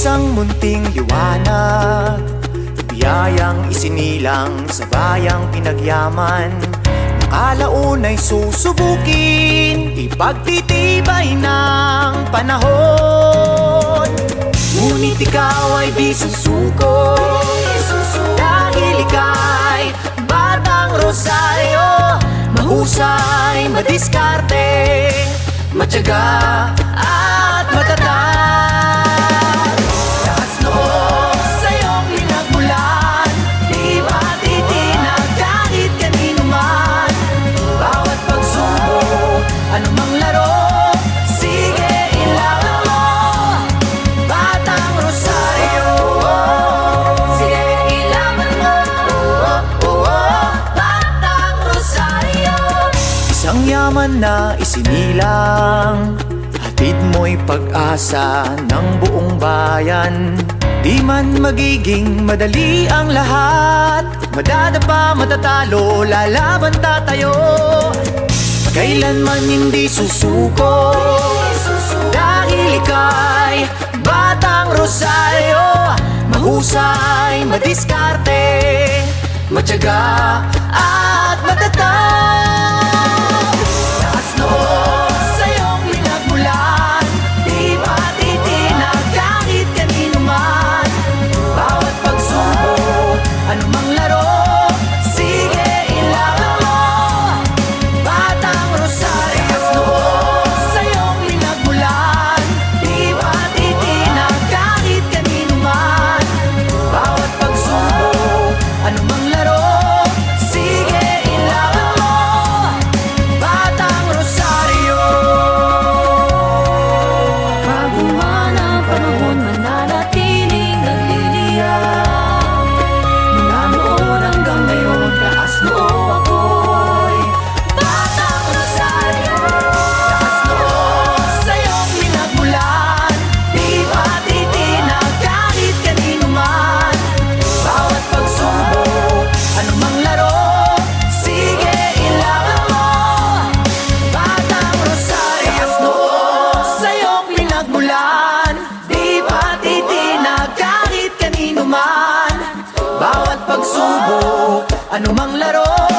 Isang munting liwanag. Biyayang isinilang sa bayang pinagyaman. Alaunay susubukin Ipagtitibay ng panahon. Ngunit ikaw ay di susuko Dahil ika'y batang rosaryo. Mahusay, madiskarte Matyaga at matatag Yaman na isinilang Hatid mo'y pag-asa ng buong bayan. Di man magiging madali ang lahat Madadapa, matatalo, lalaban tatayo. Kailanman hindi susuko Dahil ika'y batang rosaryo Mahusay, madiskarte Matyaga at matatag Ano mang laro.